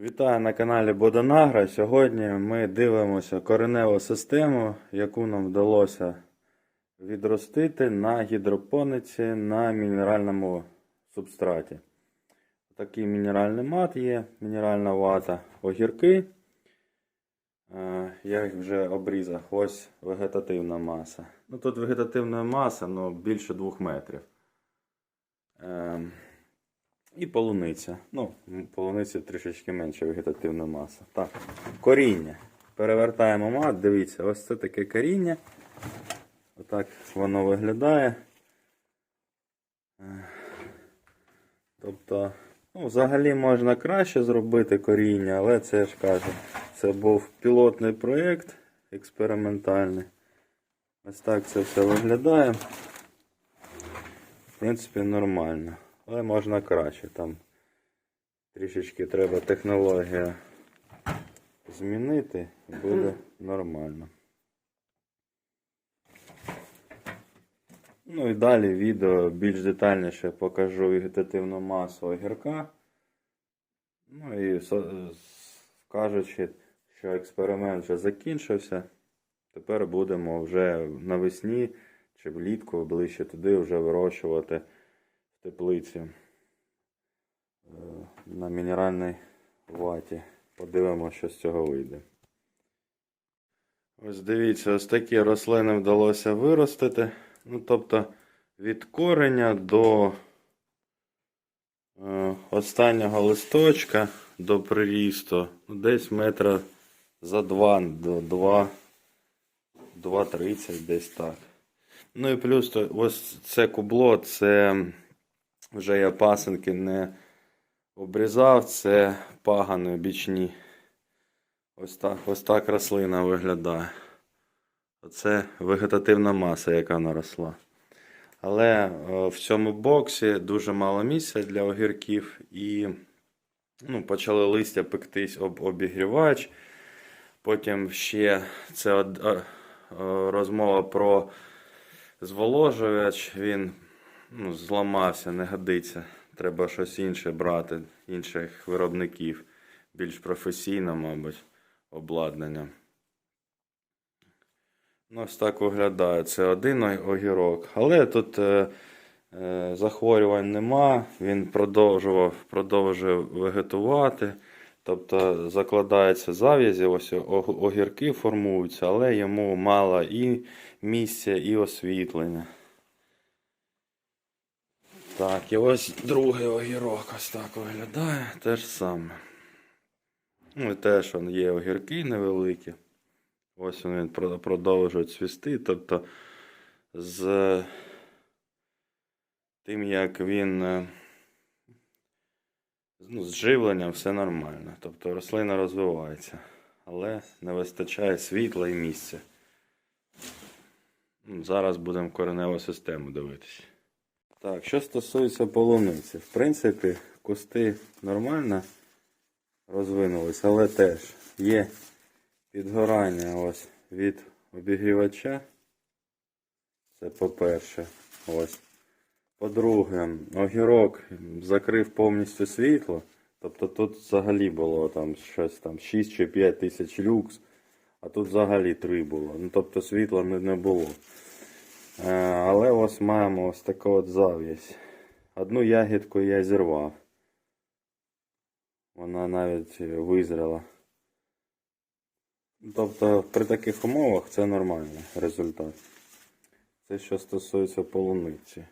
Вітаю на каналі Бодонагра. Сьогодні ми дивимося кореневу систему, яку нам вдалося відростити на гідропониці на мінеральному субстраті. Такий мінеральний мат є, мінеральна вата, огірки. Е, Я їх вже обрізав. Ось вегетативна маса. Ну тут вегетативна маса ну, більше 2 метрів. І полуниця. Ну, м, полуниці трішечки менше вегетативна маса. Так, коріння. Перевертаємо мат, дивіться, ось це таке коріння. Отак воно виглядає. Тобто, ну, взагалі можна краще зробити коріння, але це я ж кажу, це був пілотний проєкт експериментальний. Ось так це все виглядає. В принципі, нормально. Але можна краще. Там трішечки треба технологія змінити і буде нормально. Ну і далі відео більш детальніше покажу вегетативну масу огірка. Ну і кажучи, що експеримент вже закінчився. Тепер будемо вже навесні чи влітку ближче туди вже вирощувати теплиці е, на мінеральній ваті. Подивимося, що з цього вийде. Ось дивіться, ось такі рослини вдалося виростити. Ну, тобто від кореня до е, останнього листочка до прирісту ну, десь метра за 2 до 2, 2,30 десь так. Ну і плюс ось це кубло, це вже я пасенки не обрізав, це пагани бічні. Ось так, ось так рослина виглядає. Оце вегетативна маса, яка наросла. Але е, в цьому боксі дуже мало місця для огірків і ну, почали листя пектись об обігрівач. Потім ще це е, е, розмова про зволожувач. Він ну, зламався, не годиться. Треба щось інше брати, інших виробників, більш професійно, мабуть, обладнання. Ну, ось так виглядає. Це один огірок. Але тут е, е, захворювань нема. Він продовжував, продовжує вегетувати. Тобто закладаються зав'язі, ось огірки формуються, але йому мало і місця, і освітлення. Так, і ось другий огірок ось так виглядає. Те ж саме. Ну і теж он є огірки невеликі. Ось він про- продовжує цвісти. Тобто з тим, як він е, ну, з живленням все нормально. Тобто рослина розвивається, але не вистачає світла і місця. Ну, Зараз будемо кореневу систему дивитися. Так, що стосується полуниці, в принципі, кусти нормально розвинулись, але теж є підгорання ось від обігрівача. Це по-перше. По-друге, огірок закрив повністю світло. Тобто тут взагалі було там щось там 6 чи 5 тисяч люкс, а тут взагалі 3 було. Ну тобто світла не було. Е, але ось маємо ось таку от зав'язь. Одну ягідку я зірвав. Вона навіть визріла. Тобто при таких умовах це нормальний результат. Це що стосується полуниці.